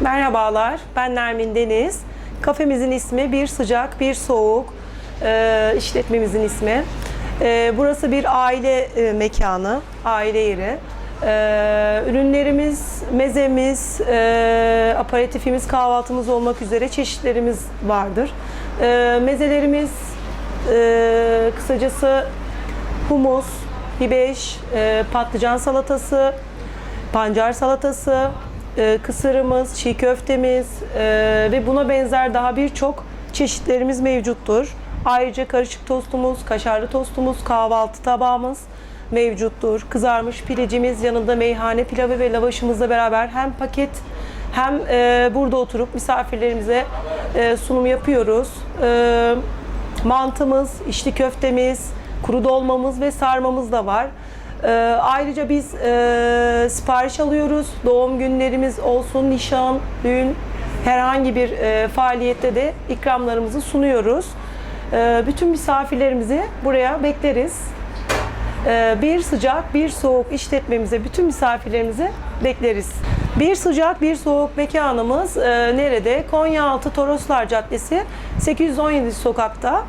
Merhabalar, ben Nermin Deniz. Kafemizin ismi Bir Sıcak Bir Soğuk. Ee, işletmemizin ismi. Ee, burası bir aile e, mekanı, aile yeri. Ee, ürünlerimiz, mezemiz, e, aperatifimiz, kahvaltımız olmak üzere çeşitlerimiz vardır. Ee, mezelerimiz e, kısacası humus, bibeş, e, patlıcan salatası, pancar salatası, e, kısırımız, çiğ köftemiz e, ve buna benzer daha birçok çeşitlerimiz mevcuttur. Ayrıca karışık tostumuz, kaşarlı tostumuz, kahvaltı tabağımız mevcuttur. Kızarmış pidecimiz, yanında meyhane pilavı ve lavaşımızla beraber hem paket hem e, burada oturup misafirlerimize e, sunum yapıyoruz. Mantımız, içli köftemiz, kuru dolmamız ve sarmamız da var. Ee, ayrıca biz e, sipariş alıyoruz. Doğum günlerimiz olsun, nişan, düğün, herhangi bir e, faaliyette de ikramlarımızı sunuyoruz. Ee, bütün misafirlerimizi buraya bekleriz. Ee, bir sıcak, bir soğuk işletmemize bütün misafirlerimizi bekleriz. Bir sıcak, bir soğuk mekanımız e, nerede? Konyaaltı Toroslar Caddesi 817 sokakta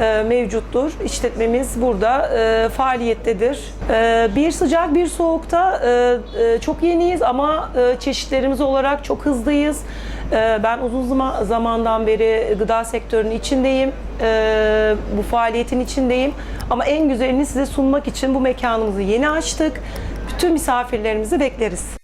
e, mevcuttur. İşletmemiz burada e, faaliyettedir. E, bir sıcak, bir soğukta e, e, çok yeniyiz ama e, çeşitlerimiz olarak çok hızlıyız. E, ben uzun zama- zamandan beri gıda sektörünün içindeyim. E, bu faaliyetin içindeyim. Ama en güzelini size sunmak için bu mekanımızı yeni açtık. Bütün misafirlerimizi bekleriz.